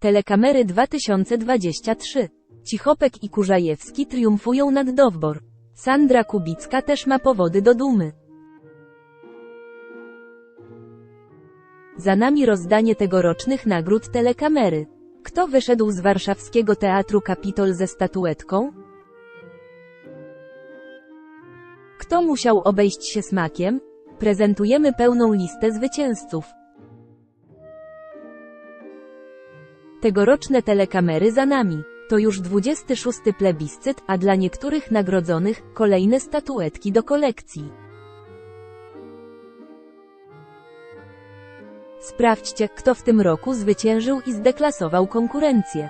Telekamery 2023. Cichopek i Kurzajewski triumfują nad Dowbor. Sandra Kubicka też ma powody do dumy. Za nami rozdanie tegorocznych nagród telekamery. Kto wyszedł z warszawskiego Teatru Kapitol ze statuetką? Kto musiał obejść się smakiem? Prezentujemy pełną listę zwycięzców. Tegoroczne telekamery za nami. To już 26 plebiscyt, a dla niektórych nagrodzonych kolejne statuetki do kolekcji. Sprawdźcie, kto w tym roku zwyciężył i zdeklasował konkurencję.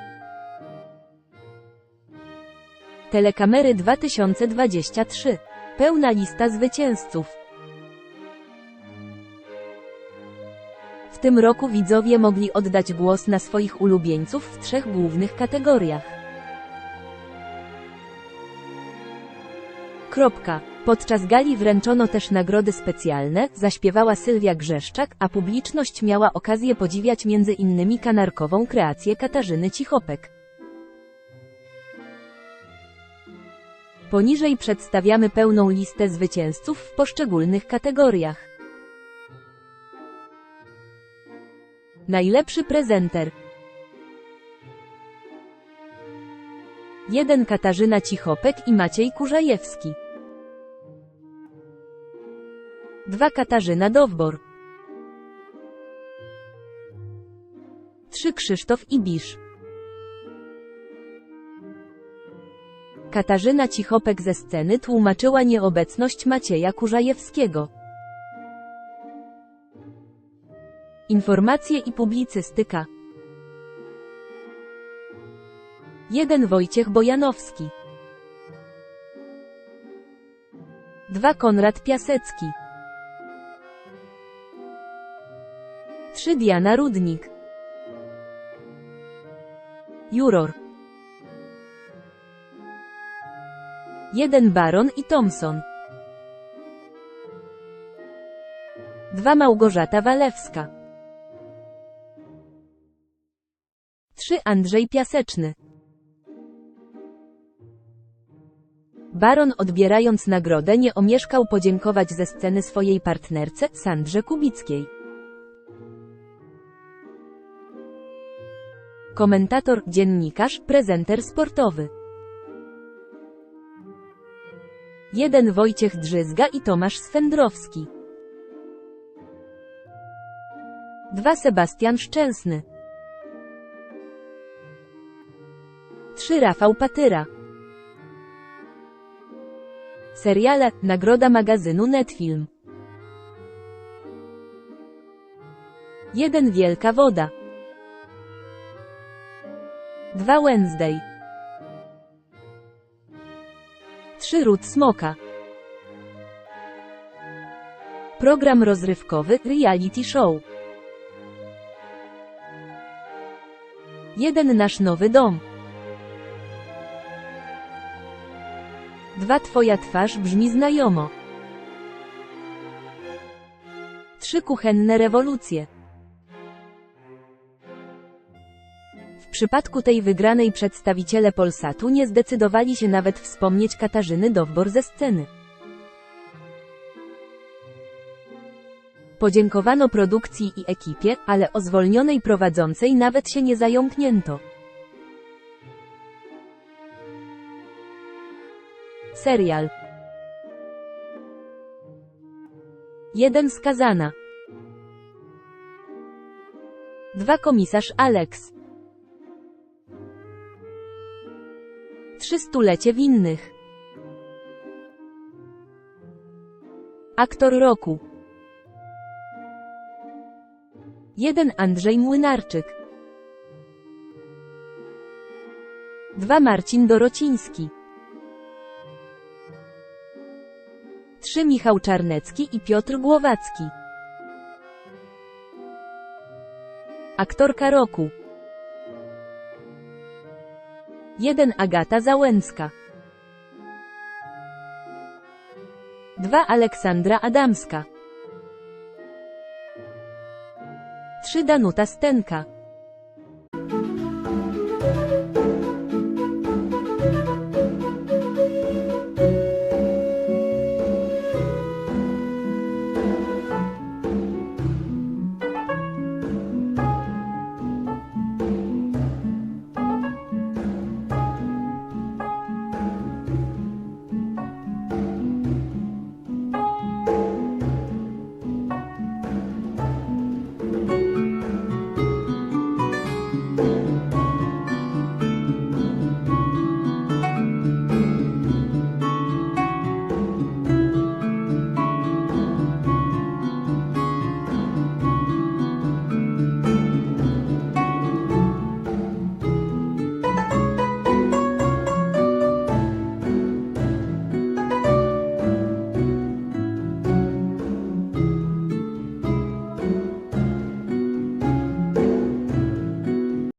Telekamery 2023. Pełna lista zwycięzców. W tym roku widzowie mogli oddać głos na swoich ulubieńców w trzech głównych kategoriach. Kropka. Podczas gali wręczono też nagrody specjalne, zaśpiewała Sylwia Grzeszczak, a publiczność miała okazję podziwiać między innymi kanarkową kreację Katarzyny Cichopek. Poniżej przedstawiamy pełną listę zwycięzców w poszczególnych kategoriach. Najlepszy prezenter. 1 Katarzyna Cichopek i Maciej Kurzajewski. 2 Katarzyna Dowbor. 3 Krzysztof Ibisz Katarzyna Cichopek ze sceny tłumaczyła nieobecność Macieja Kurzajewskiego. Informacje i publicystyka. 1 Wojciech Bojanowski. 2 Konrad Piasecki. 3 Diana Rudnik. Juror. 1 Baron i Thomson. 2 Małgorzata Walewska 3 Andrzej Piaseczny Baron odbierając nagrodę nie omieszkał podziękować ze sceny swojej partnerce, Sandrze Kubickiej. Komentator, dziennikarz, prezenter sportowy. 1 Wojciech Drzyzga i Tomasz Swędrowski. 2 Sebastian Szczęsny. 3 Rafał Patyra. Seriale, nagroda magazynu Netfilm. 1 Wielka Woda. 2 Wednesday. 3 Ród Smoka. Program rozrywkowy, reality show. 1 Nasz nowy dom. 2 Twoja twarz brzmi znajomo. 3 Kuchenne rewolucje. W przypadku tej wygranej przedstawiciele Polsatu nie zdecydowali się nawet wspomnieć Katarzyny Dowbor ze sceny. Podziękowano produkcji i ekipie, ale o zwolnionej prowadzącej nawet się nie zająknięto. Serial. 1 Skazana 2 Komisarz Alex. 3 Stulecie winnych. Aktor roku. 1 Andrzej Młynarczyk. 2 Marcin Dorociński 3 Michał Czarnecki i Piotr Głowacki. Aktorka roku. 1 Agata Załęcka. 2 Aleksandra Adamska. 3 Danuta Stenka